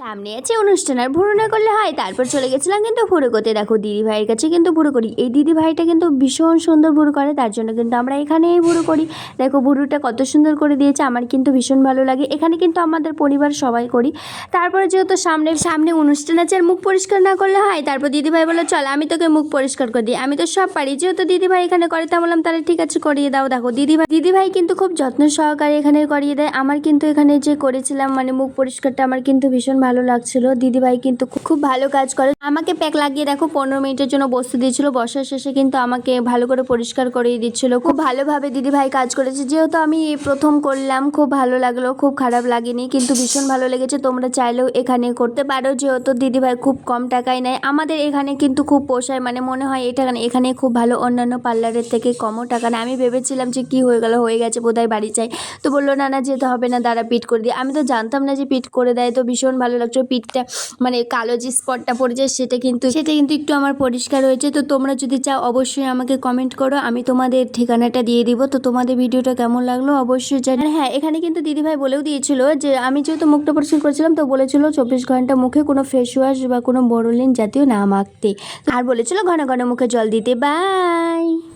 সামনে আছে অনুষ্ঠান, আর ভুরু না করলে হয়। তারপর চলে গেছিলাম কিন্তু ভুরু করতে দেখো দিদি ভাইয়ের কাছে কিন্তু ভুরু করি। এই দিদি ভাইটা কিন্তু ভীষণ সুন্দর ভুরু করে, তার জন্য কিন্তু আমরা এখানেই ভুরু করি। দেখো, ভুরুটা কত সুন্দর করে দিয়েছে, আমার কিন্তু ভীষণ ভালো লাগে। এখানে কিন্তু আমাদের পরিবার সবাই করি। তারপরে যেহেতু সামনে সামনে অনুষ্ঠান আছে, আর মুখ পরিষ্কার না করলে হয়, তারপর দিদিভাই বলল, চল, আমি তোকে মুখ পরিষ্কার করে দিই। আমি তো সব পারি। যেহেতু দিদিভাই এখানে করে, তা বললাম, তাহলে ঠিক আছে, করিয়ে দাও। দেখো, দিদিভাই দিদিভাই কিন্তু খুব যত্ন সহকারে এখানে করিয়ে দেয়। আমার কিন্তু এখানে যে করেছিলাম মানে মুখ পরিষ্কারটা, আমার কিন্তু ভীষণ ভালো লাগছিল। দিদিভাই কিন্তু খুব- ভালো কাজ করে। আমাকে প্যাক লাগিয়ে দেখো, পনেরো মিনিটের জন্য বসতে দিয়েছিল। বসার শেষে কিন্তু আমাকে ভালো করে পরিষ্কার করিয়ে দিচ্ছিল। খুব ভালোভাবে দিদিভাই কাজ করেছে। যেহেতু আমি প্রথম করলাম, খুব ভালো লাগল, খুব খারাপ লাগেনি, কিন্তু ভীষণ ভালো লেগেছে। তোমরা চাইলেও এখানে করতে পারো, যেহেতু দিদিভাই খুব কম টাকায় নেয়। আমাদের এখানে কিন্তু খুব পোষায় মানে মনে হয় এটা এখানে খুব ভালো অন্যান্য পার্লারের থেকে কমও টাকা নেয়। আমি ভেবেছিলাম যে কি হয়ে গেল, হয়ে গেছে, বোধহয় বাড়ি চাই তো বলল, না না, যেতে হবে না, দাঁড়া, পিট করে দিই। আমি তো জানতাম না যে পিট করে দেয়, তো ভীষণ ভালো লাগছে পিঠটা মানে কালো যে স্পটটা পড়েছে সেটা কিন্তু সেটা কিন্তু একটু আমার পরিষ্কার হয়েছে। তো তোমরা যদি চাও অবশ্যই আমাকে কমেন্ট করো, আমি তোমাদের ঠিকানাটা দিয়ে দিব। তো তোমাদের ভিডিওটা কেমন লাগল অবশ্যই জানি। হ্যাঁ এখানে কিন্তু দিদিভাই বলেও দিয়েছিল যে, আমি যেহেতু মুখটা পরিষ্কার করেছিলাম, তো বলেছিল চব্বিশ ঘণ্টা মুখে কোনো ফেস ওয়াশ বা কোনো বড়লিন জাতীয় না মাখতে। আর বলেছিল ঘন ঘন মুখে জল দিতে। বাই